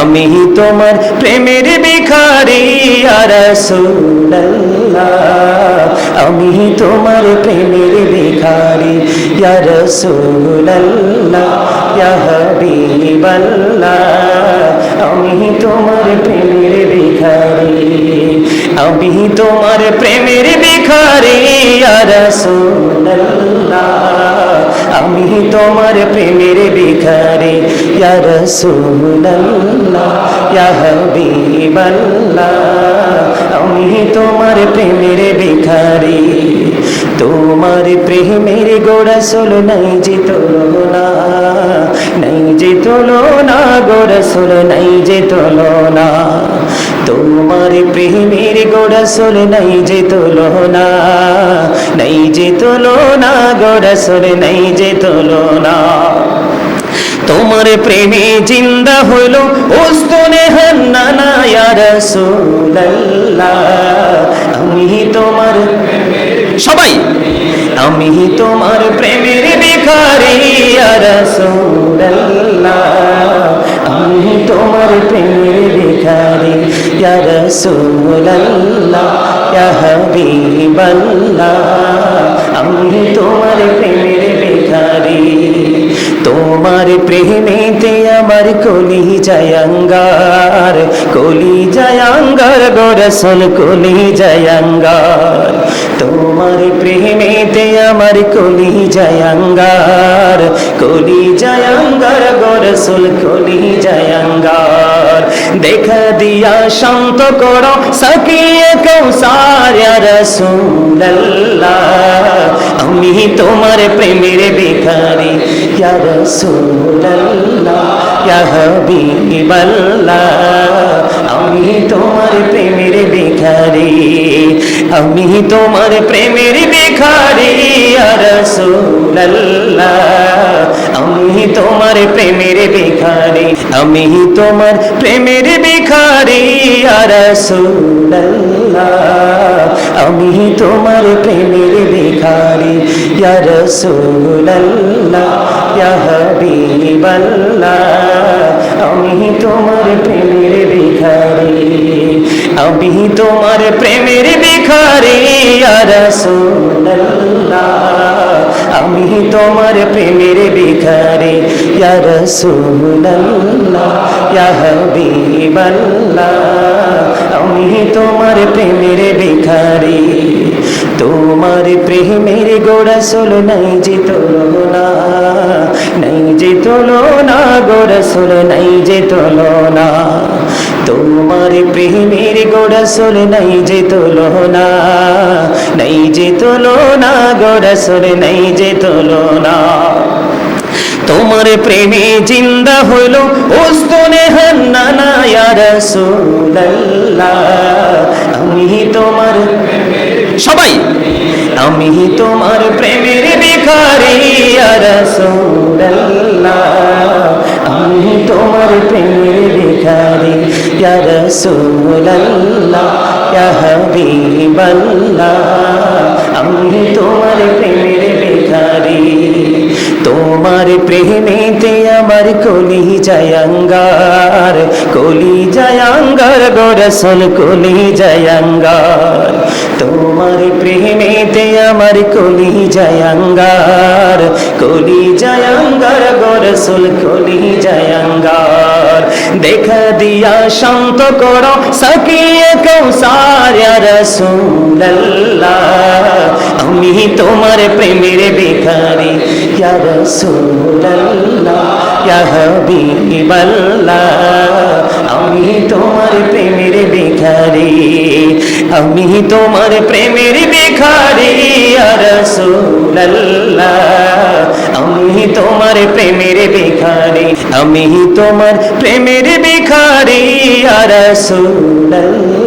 আমি তোমার প্রেমের ভিখারি আমি তোমার প্রেমের ভিখারি রসুল্লাহ হাবিবাল্লাহ। আমি তোমার প্রেমের ভিখারি। আমি তোমার প্রেমের ভিখারি রসুল্লাহ আমি তোমার প্রেমের ভিখারি রসুল্লাহ হাবিবাল্লাহ। আমি তোমার প্রেমের ভিখারি, তোমার প্রেমের গোড়া সোল নাই যে তোলো না নাই যে তোলো না গোড়া সোল নাই যে তোলো না তোমার প্রেমের গোড়া সোল নাই যে তোলো না, নাই যে তোলো না, গোড়া সোল নাই যে তোলো না। তোমার প্রেমে জিন্দা হইল ওস্তনে হান্নানা ইয়া রাসূলুল্লাহ। আমি তোমার সবাই, আমি তোমার প্রেমের ভিখারি ইয়া রাসূলুল্লাহ। আমি তোমার প্রেমের ভিখারি। ইয়া রাসূলুল্লাহ ইয়া হাবিবাল্লাহ আমি তোমার প্রেমের ভিখারি তোমার প্রেমেতে আমার কলি জয়ঙ্গার কলি জয়ঙ্গার গোরসল কলি জয়ঙ্গার তোমার প্রেমেতে আমার কলি জয়ঙ্গার কলি জয়ঙ্গার গোরসল কলি জয়ঙ্গার দেখা দিয়া শান্ত করো, সকিয়ে কৌসার রসুল্লাহ আমি তোমার প্রেমের ভিখারি, ইয়া রাসূলুল্লাহ, ইয়া আমি তোমার প্রেমের ভিখারি, আমি তোমার প্রেমের রাসূলুল্লাহ আমি তোমার প্রেমের ভিখারি, আমি তোমার প্রেমের রাসূলুল্লাহ, আমি তোমার প্রেমের ভিখারি, ইয়া রাসূলুল্লাহ, ইয়া হাবিবাল্লাহ, আমি তোমার প্রেমের ভিখারি। আমি তোমার প্রেমের ভিখারি ইয়া রাসূলুল্লাহ আমি তোমার প্রেমের ভিখারি ইয়া রাসূলুল্লাহ ইয়া হাবিবাল্লাহ আমি তোমার প্রেমের ভিখারি তোমার প্রেমের গোড়া সোল নাই যে তোলো না নাই যে তোলো না গোড়া সোল নাই যে তোলো না তোমার প্রেমের গোড়া সোল নাই যে তোলো না, নাই যে তোলো না, গোড়া সোল নাই যে তোলো না। তোমার প্রেমে জিন্দা হইল ওস্তনে হান্নানা, ইয়া রাসূলুল্লাহ। আমি তোমার সবাই, আমি তোমার প্রেমের ভিখারি, ইয়া রাসূলুল্লাহ। আমি তোমার ভিখারি ইয়া রাসূলুল্লাহ ইয়া হাবিবাল্লাহ আমি তোমার প্রেমের ভিখারি। তোমার প্রেমেতে আমার কলি জয়ঙ্গার কলি জয়ঙ্গার গোরসল কলি জয়ঙ্গার তোমার প্রেমেতে আমার কলি জয়ঙ্গার কলি জয়ঙ্গার গোরসল কলি জয়ঙ্গার দেখা দিয়া শান্ত করো সকিয়ে কৌসার রসুল্লাহ আমি তোমার প্রেমের ভিখারি, ইয়া রাসূলুল্লাহ, ইয়া আমি তোমার প্রেমের ভিখারি, আমি তোমার প্রেমের রাসূলুল্লাহ আমি তোমার প্রেমের ভিখারি আমি তোমার প্রেমের ভিখারি আর রাসূলুল্লাহ।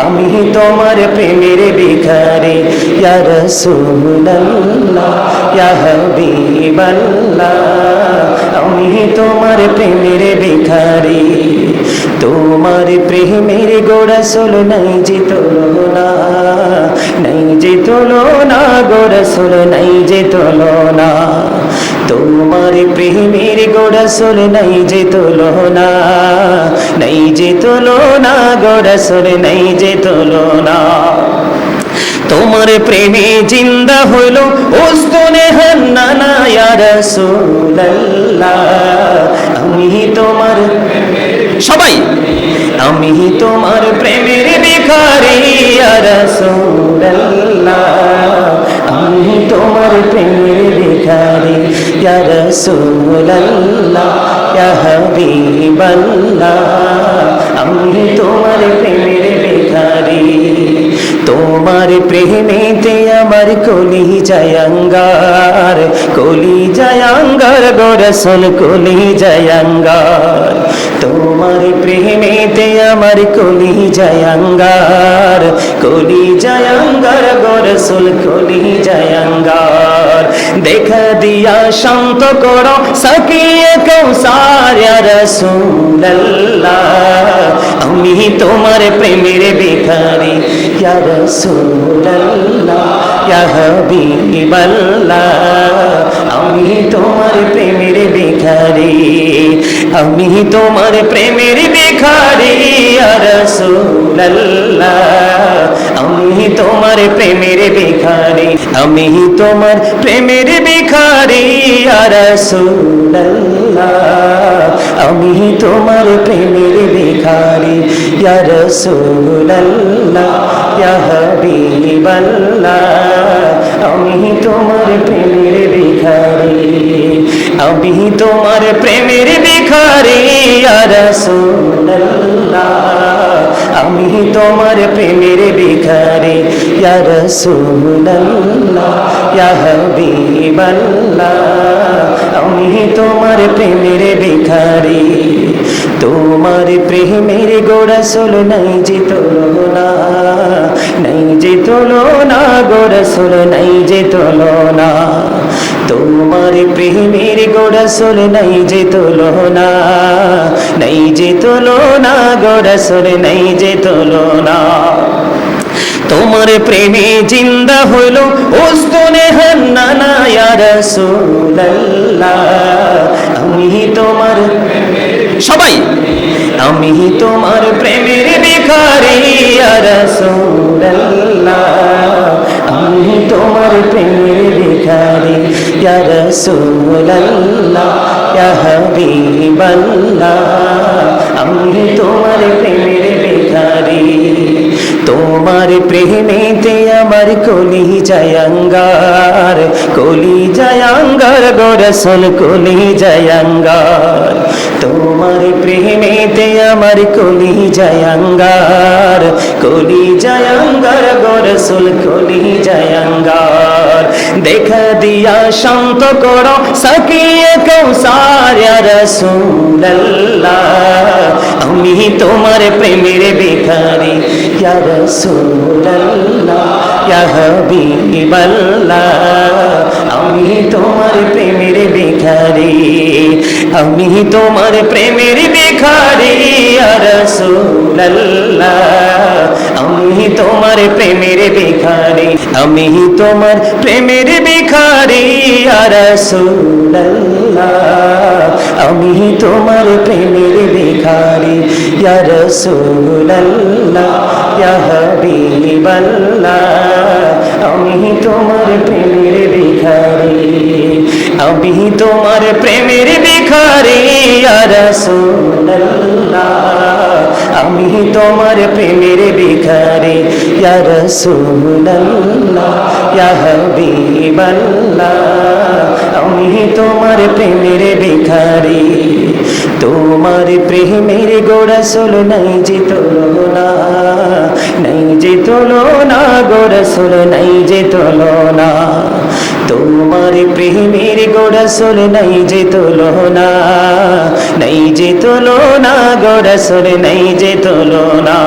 আমি তোমার প্রেমের ভিখারি, ইয়া রাসূলুল্লাহ, ইয়া আমি তোমার প্রেমের ভিখারি, তোমার প্রেমের গোড়া সোল নাই যে তোলো না নাই যে তোলো না গোড়া সোল নাই যে তোলো না তোমার প্রেমের গোড়া সোল নাই যে তোলো না, নাই যে তোলো না, গোড়া সোল নাই যে তোলো না। তোমার প্রেমে জিন্দা হইল ওস্তনে হান্নানা, ইয়া রাসূলুল্লাহ। আমি তোমার সবাই, আমি তোমার প্রেমের ভিখারি, ইয়া রাসূলুল্লাহ। আমি তোমার প্রেমের ভিখারি। ইয়া রাসূলুল্লাহ ইয়া হাবিবাল্লাহ আমি তোমার প্রেমের বেকারি তোমার প্রেমেতে আমার কলি জয়ঙ্গার কলি জয়ঙ্গার গোরসল কলি জয়ঙ্গার তোমার প্রেমেতে আমার কলি জয়ঙ্গার কলি জয়ঙ্গার গরসুল কলি জয়ঙ্গার দেখা দিয়া শান্ত করো সকিয়ে কৌসার রসুল্লাহ আমি তোমার প্রেমের ভিখারি ইয়া রাসূলুল্লাহ ইয়া হাবিবাল্লাহ আমি তোমার প্রেমের ভিখারি, আমি তোমার প্রেমের ভিখারি আর রাসূলুল্লাহ। আমি তোমার প্রেমের ভিখারি আমি তোমার প্রেমের ভিখারি ইয়া রাসূলুল্লাহ আমি তোমার প্রেমের ভিখারি ইয়া রাসূলুল্লাহ ইয়া হাবিবাল্লাহ আমি তোমার প্রেমের ভিখারি আমি তোমার প্রেমের ভিখারি ইয়া রাসূলুল্লাহ আমি তোমার প্রেমের ভিখারি, ইয়া রাসূলুল্লাহ আমি তোমার প্রেমের ভিখারি, তোমার প্রেমের গোড়া সোল নাই যে তোলো না নাই যে তোলো না গোড়া সোল নাই যে তোলো না তোমার প্রেমের গোড়া সোল নাই যে তোলো না নাই যে তোলো না গোড়া সোল নাই যে তোলো না তোমার প্রেমে জিন্দা হইল ওস্তনে হান্নানা, ইয়া রাসূলুল্লাহ। আমি তোমার সবাই, আমি তোমার প্রেমের ভিখারি, ইয়া রাসূলুল্লাহ। আমি তোমার প্রেমের ভিখারি। ইয়া রাসূলুল্লাহ ইয়া হাবিবাল্লাহ আমি তোমার প্রেমের ভিখারি তোমার প্রেমেতে আমার কলি জয়ঙ্গার কলি জয়ঙ্গার গোরসল কলি জয়ঙ্গার তোমার প্রেমেতে আমার কলি জয়ঙ্গার কলি জয়ঙ্গার গোরসল কলি জয়ঙ্গার দেখা দিয়া শান্ত করো, সকিয়ে কৌসার রসুল্লাহ আমি তোমার প্রেমের বেকারি ইয়া রাসূলুল্লাহ, ইয়া আমি তোমার প্রেমের ভিখারি। আমি তোমার প্রেমের ভিখারি ইয়া রাসূলুল্লাহ আমি তোমার প্রেমের ভিখারি আমি তোমার প্রেমের ভিখারি ইয়া রাসূলুল্লাহ আমি তোমার প্রেমের ভিখারি ইয়া রাসূলুল্লাহ ইয়া হাবিবাল্লাহ আমি তোমার প্রেমের ভিখারি আমি তোমার প্রেমের ভিখারি ইয়া রাসূলুল্লাহ আমি তোমার প্রেমের ভিখারি ইয়া রাসূলুল্লাহ ইয়া হাবিবাল্লাহ আমি তোমার প্রেমের ভিখারি তোমার প্রেমের গোড়া সোল নাই যে তোলো না নাই যে না গোড়া সোল নাই যে না তোমার প্রেমের গোড়া সোল নাই যে না নাই যে না গোড়া সোল নাই যে না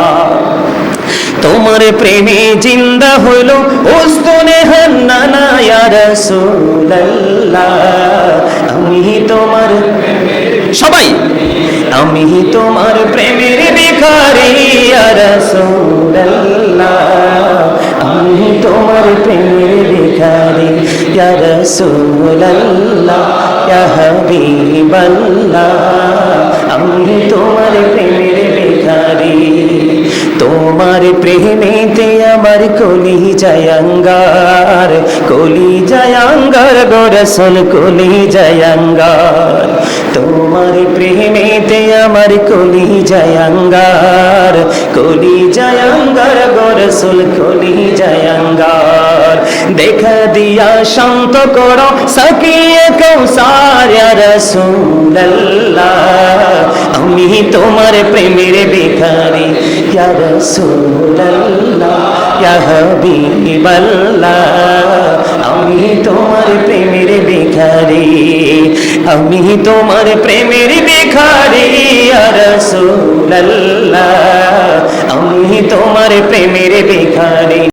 তোমার প্রেমে জিন্দা হইল ওস্তনে হান্নানা ইয়া রাসূলুল্লাহ। আমি তোমার সবাই, আমি তোমার প্রেমের ভিখারি ইয়া রাসূলুল্লাহ ইয়া রাসূলুল্লাহ ইয়া হাবিবাল্লাহ আমি তোমার প্রেমের ভিখারি তোমার প্রেমেতে আমার কলি জয়ঙ্গার কলি জয়ঙ্গার গোরসল কলি জয়ঙ্গার তোমার প্রেমেতে আমার কলি জয়ঙ্গার কলি জয়ঙ্গার গোরসল কলি জয়ঙ্গার দেখা দিয়া শান্ত করো সকিয়ে কৌসার রসুল্লাহ আমি তোমার প্রেমের ইয়া হাবিবাল্লাহ আমি তোমার প্রেমের বেখারি আমি তোমার প্রেমের বেখারি ইয়া রাসূলুল্লাহ আমি তোমার প্রেমের বেখারি